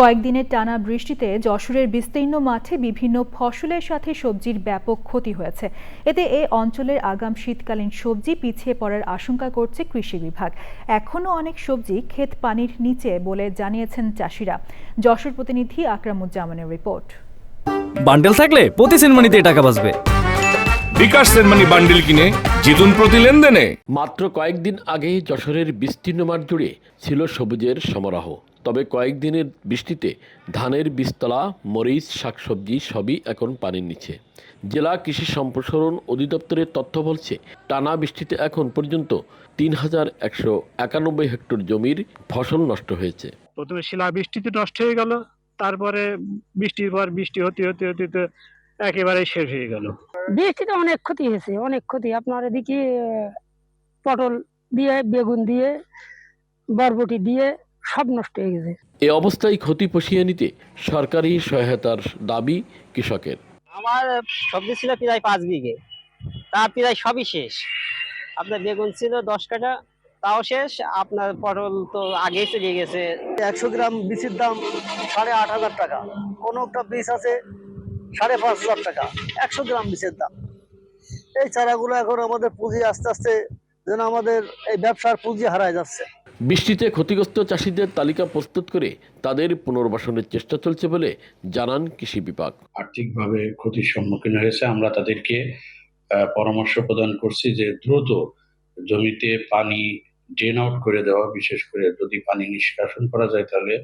কয়েকদিনের টানা বৃষ্টিতে যশোরের বিস্তীর্ণ মাঠে বিভিন্ন ফসলের সাথে সবজির ব্যাপক ক্ষতি হয়েছে। এতে এ অঞ্চলের আগাম শীতকালীন সবজি পিছিয়ে পড়ার আশঙ্কা করছে কৃষি বিভাগ। এখনও অনেক সবজি ক্ষেত পানির নিচে বলে জানিয়েছেন চাষিরা। যশোর প্রতিনিধি আকরামুজ্জামানের রিপোর্ট। বান্ডেল থাকলে প্রতি সেনমানিতে টাকা বাঁচবে। বিকাশ সেনমানি বান্ডিল কিনে জিতুন প্রতি লেনদেনে। মাত্র কয়েকদিন আগে যশোরের বিস্তীর্ণ মাঠ জুড়ে ছিল সবুজের সমারোহ। তবে কয়েকদিনের বৃষ্টিতে ধানের বীজতলা মরিচ শাকসবজি সবই এখন পানির নিচে। জেলা কৃষি সম্প্রসারণ অধিদপ্তরের তথ্য বলছে টানা বৃষ্টিতে এখন পর্যন্ত তিন হাজার একশো একানব্বই হেক্টর জমির ফসল নষ্ট হয়েছে। প্রথমে শিলা বৃষ্টিতে নষ্ট হয়ে গেল তারপরে বৃষ্টির পর বৃষ্টি হতে হতে হতে হতে একেবারে শেষ হয়ে গেল। বৃষ্টিতে অনেক ক্ষতি হয়েছে অনেক ক্ষতি। আপনার এদিকে পটল দিয়ে বেগুন দিয়ে বরবটি দিয়ে সব নষ্ট হয়ে গেছে। এ অবস্থায় ক্ষতি পুষিয়ে নিতে সরকারি সহায়তার দাবি কৃষকের। আমার সবজি ছিল প্রায় পাঁচ বিঘে। তা প্রায় সবই শেষ। আপনার বেগুন ছিল দশ কাঠা তাও শেষ। আপনার পটল তো আগেই চলে গেছে। একশো গ্রাম বীজের দাম সাড়ে আট হাজার টাকা। কোনো একটা বীজ আছে সাড়ে পাঁচ হাজার টাকা একশো গ্রাম বীজের দাম। এই চারাগুলো এখন আমাদের পুঁজি আস্তে আস্তে যেন আমাদের এই ব্যবসার পুঁজি হারায় যাচ্ছে। বৃষ্টিতে ক্ষতিগ্রস্ত চাষিদের তালিকা প্রস্তুত করে তাদের পুনর্বাসনের চেষ্টা চলছে বলে জানান কৃষি বিভাগ। আর্থিকভাবে ক্ষতির সম্মুখীন হয়েছে। আমরা তাদেরকে আহ, পরামর্শ প্রদান করছি যে দ্রুত জমিতে পানি ড্রেন আউট করে দেওয়া, বিশেষ করে যদি পানি নিষ্কাশন করা যায় তাহলে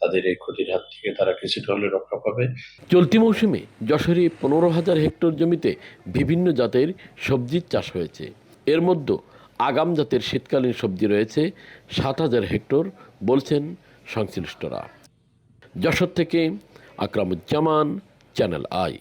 তাদের এই ক্ষতির হাত থেকে তারা কিছুটা হলে রক্ষা পাবে। চলতি মৌসুমে যশোরে পনেরো হাজার হেক্টর জমিতে বিভিন্ন জাতের সবজির চাষ হয়েছে। এর মধ্যে আগাম জাতের শীতকালীন সবজি রয়েছে, সাত হাজার হেক্টর বলছেন সংশ্লিষ্টরা। যশোর থেকে আকরামুজ্জামান, চ্যানেল আই।